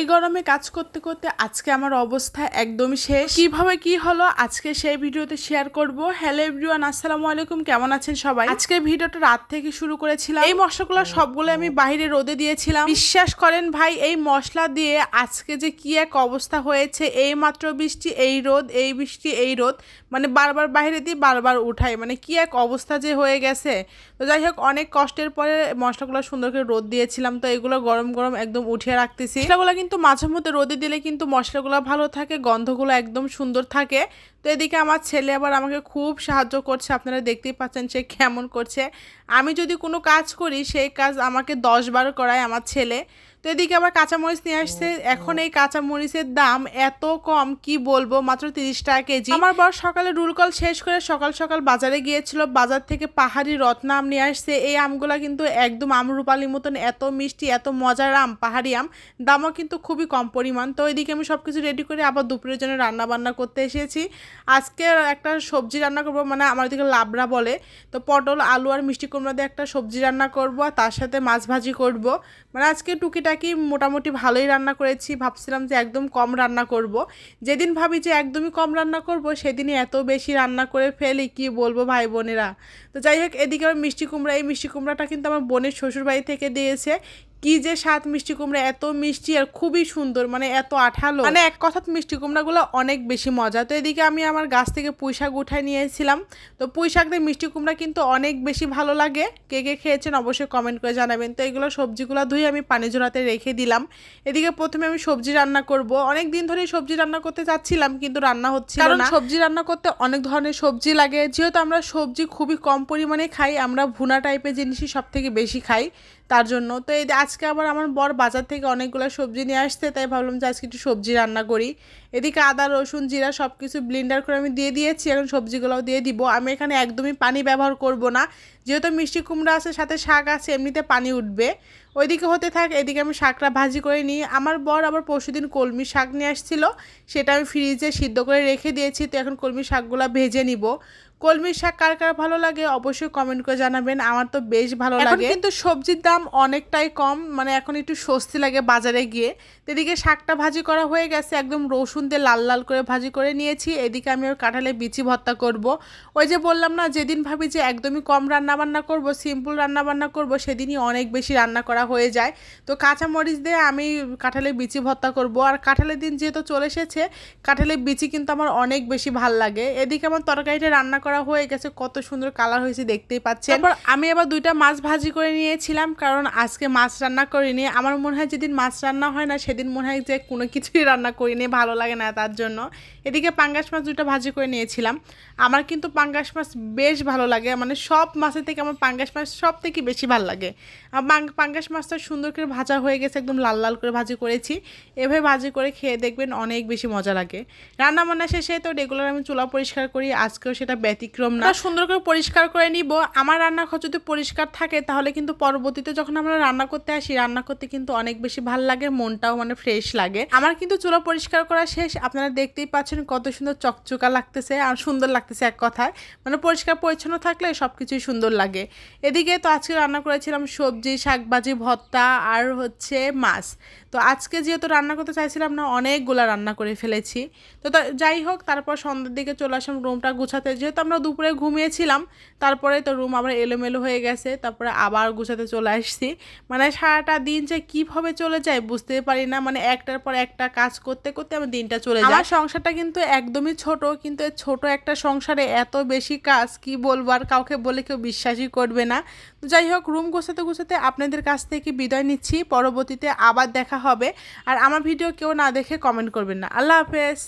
এই গরমে কাজ করতে করতে আজকে আমার অবস্থা একদমই শেষ। কীভাবে কি হলো আজকে সেই ভিডিওতে শেয়ার করব। হ্যালো এভরিওয়ান আসসালামু আলাইকুম, কেমন আছেন সবাই? আজকে ভিডিওটা রাত থেকে শুরু করেছিলাম। এই মশলাগুলো সবগুলো আমি বাইরে রোদে দিয়েছিলাম। বিশ্বাস করেন ভাই, এই মশলা দিয়ে আজকে যে কি এক অবস্থা হয়েছে, এই মাত্র বৃষ্টি, এই রোদ, এই বৃষ্টি, এই রোদ মানে বারবার বাইরে দিয়ে বারবার উঠাই মানে কি এক অবস্থা যে হয়ে গেছে। তো যাই হোক, অনেক কষ্টের পরে মশলাগুলো সুন্দর করে রোদ দিয়েছিলাম, তো এগুলো গরম গরম একদম উঠিয়ে রাখতেছি। মশলাগুলো কিন্তু মাঝে মধ্যে রোদে দিলে কিন্তু মশলাগুলো ভালো থাকে, গন্ধগুলো একদম সুন্দর থাকে। তো এদিকে আমার ছেলে আবার আমাকে খুব সাহায্য করছে, আপনারা দেখতেই পাচ্ছেন সে কেমন করছে। আমি যদি কোনো কাজ করি, সেই কাজ আমাকে দশ বার করায় আমার ছেলে। তো এদিকে আবার কাঁচামরিচ নিয়ে আসছে। এখন এই কাঁচামরিচের দাম এত কম, কি বলব? মাত্র তিরিশ টাকা কেজি। আমার বর সকালে রুল কল শেষ করে সকাল সকাল বাজারে গিয়েছিল। বাজার থেকে পাহাড়ি রত্না আম নিয়ে আসছে। এই আমগুলা কিন্তু একদম আমরুপালির মতন, এত মিষ্টি, এত মজার আম, পাহাড়ি আম। দামও কিন্তু খুবই কম পরিমাণ। তো এদিকে আমি সব কিছু রেডি করে আবার দুপুরের জন্য রান্না বান্না করতে এসেছি। আজকে একটা সবজি রান্না করব মানে আমার দিকে লাবড়া বলে। তো পটল, আলু আর মিষ্টি কুমড়া দিয়ে একটা সবজি রান্না করব, আর তার সাথে মাছ ভাজি করব। মানে আজকে টুকিটাকি মোটামুটি ভালোই রান্না করেছি। ভাবছিলাম যে একদম কম রান্না করব। যেদিন ভাবি যে একদমই কম রান্না করব, সেদিনই এত বেশি রান্না করে ফেলি, কি বলব ভাই বোনেরা? তো যাই হোক, এদিকে আমার মিষ্টি কুমড়া, এই মিষ্টি কুমড়াটা কিন্তু আমার বোনের শ্বশুরবাড়ি থেকে দিয়েছে। কি যে স্বাদ মিষ্টি কুমড়া এত মিষ্টি আর খুবই সুন্দর মানে এত আঠালো। মানে এক কথা মিষ্টি কুমড়াগুলো অনেক বেশি মজা। তো এদিকে আমি আমার গাছ থেকে পুঁই শাক উঠায় নিয়েছিলাম। তো পুঁই শাক দিয়ে মিষ্টি কুমড়া কিন্তু অনেক বেশি ভালো লাগে। কে কে খেয়েছেন অবশ্যই কমেন্ট করে জানাবেন। তো এগুলো সবজিগুলো ধুয়ে আমি পানি জোড়াতে রেখে দিলাম। এদিকে প্রথমে আমি সবজি রান্না করব। অনেক দিন ধরেই সবজি রান্না করতে চাচ্ছিলাম কিন্তু রান্না হচ্ছে কারণ সবজি রান্না করতে অনেক ধরনের সবজি লাগে। যেহেতু আমরা সবজি খুবই কম পরিমাণে খাই আমরা ভুনা টাইপের জিনিসই সব থেকে বেশি খাই। তার জন্য। তো এই আজকে আবার আমার বর বাজার থেকে অনেকগুলো সবজি নিয়ে আসছে, তাই ভাবলাম যে আজকে একটু সবজি রান্না করি। এদিকে আদা, রসুন, জিরা সব কিছু ব্লিন্ডার করে আমি দিয়ে দিয়েছি, এখন সবজিগুলোও দিয়ে দিব। আমি এখানে একদমই পানি ব্যবহার করব না। যেহেতু মিষ্টি কুমড়া আছে, সাথে শাক আছে, এমনিতে পানি উঠবে। ওইদিকে হতে থাক এদিকে আমি শাকটা ভাজি করে নিই। আমার বর আবার পরশুদিন কলমি শাক নিয়ে আসছিল সেটা আমি ফ্রিজে সিদ্ধ করে রেখে দিয়েছি তো এখন কলমি শাকগুলো ভেজে নিব। কলমির শাক কার কার ভালো লাগে অবশ্যই কমেন্ট করে জানাবেন আমার তো বেশ ভালো লাগে। কিন্তু সবজির দাম অনেকটাই কম মানে এখন একটু স্বস্তি লাগে বাজারে গিয়ে। এদিকে শাকটা ভাজি করা হয়ে গেছে একদম রসুন দিয়ে লাল লাল করে ভাজি করে নিয়েছি। এদিকে আমি ওর কাঁঠালে বিচি ভর্তা করব। ওই যে বললাম না যেদিন ভাবি যে একদমই কম রান্না বান্না করব সিম্পল রান্না বান্না করব সেদিনই অনেক বেশি রান্না করা হয়ে যায়। তো কাঁচা মরিচ দিয়ে আমি কাঁঠালের বিচি ভর্তা করব। আর কাঁঠালের দিন যেহেতু চলে এসেছে, কাঁঠালের বিচি কিন্তু আমার অনেক বেশি ভালো লাগে। এদিকে আমার তরকারিটা রান্না করা হয়ে গেছে, কত সুন্দর কালার হয়েছে দেখতেই পাচ্ছেন। তারপর আমি আবার দুইটা মাছ ভাজি করে নিয়েছিলাম, কারণ আজকে মাছ রান্না করিনি। আমার মনে হয় যেদিন মাছ রান্না হয় না, সেদিন মনে হয় যে কোনো কিছুই রান্না করিনি, ভালো লাগে না তার জন্য। এদিকে পাঙ্গাস মাছ দুটো ভাজি করে নিয়েছিলাম। আমার কিন্তু পাঙ্গাস মাছ বেশ ভালো লাগে। মানে সব মাছের থেকে আমার পাঙ্গাস মাছ সব থেকে বেশি ভালো লাগে। পাঙ্গাস মাছটা সুন্দর করে ভাজা হয়ে গেছে, একদম লাল লাল করে ভাজি করেছি। এভাবে ভাজি করে খেয়ে দেখবেন অনেক বেশি মজা লাগে। রান্না বান্না শেষে তো রেগুলার আমি চুলা পরিষ্কার করি, আজকেও সেটা ব্যতিক্রম না। সুন্দর করে পরিষ্কার করে নিব। আমার রান্না রান্নাঘর যদি পরিষ্কার থাকে, তাহলে কিন্তু পরবর্তীতে যখন আমরা রান্না করতে আসি, রান্না করতে কিন্তু অনেক বেশি ভালো লাগে, মনটাও মানে ফ্রেশ লাগে। আমার কিন্তু চুলা পরিষ্কার করা শেষ। আপনারা দেখতেই পাচ্ছেন কত সুন্দর চকচকা লাগতেছে আর সুন্দর লাগতেছে এক কথায়। মানে পরিষ্কার পরিচ্ছন্ন থাকলে সব কিছুই সুন্দর লাগে। এদিকে তো আজকে রান্না করেছিলাম সবজি শাকবাজি ভর্তা আর হচ্ছে মাছ। তো আজকে যেহেতু রান্না করতে চাইছিলাম না, অনেকগুলো রান্না করে ফেলেছি। তো যাই হোক, তারপর সন্ধ্যের দিকে চলে আসলাম রুমটা গুছাতে। যেহেতু আমরা দুপুরে ঘুমিয়েছিলাম, তারপরে তো রুম আবার এলোমেলো হয়ে গেছে, তারপরে আবার গুছাতে চলে আসছি। মানে সারাটা দিন যে কীভাবে চলে যায় বুঝতে পারি না। মানে একটার পর একটা কাজ করতে করতে আমার দিনটা চলে যায়। সংসারটা কিন্তু একদমই ছোট, কিন্তু ছোট একটা সংসারে এত বেশি কাজ, কি বলব? আর কাউকে বলে কেউ বিশ্বাসই করবে না। তো যাই হোক, রুম গোছাতে গোছাতে আপনাদের কাছ থেকে বিদায় নিচ্ছি। পরবর্তীতে আবার দেখা হবে। আর আমার ভিডিও কেউ না দেখে কমেন্ট করবেন না। আল্লাহ হাফেজ।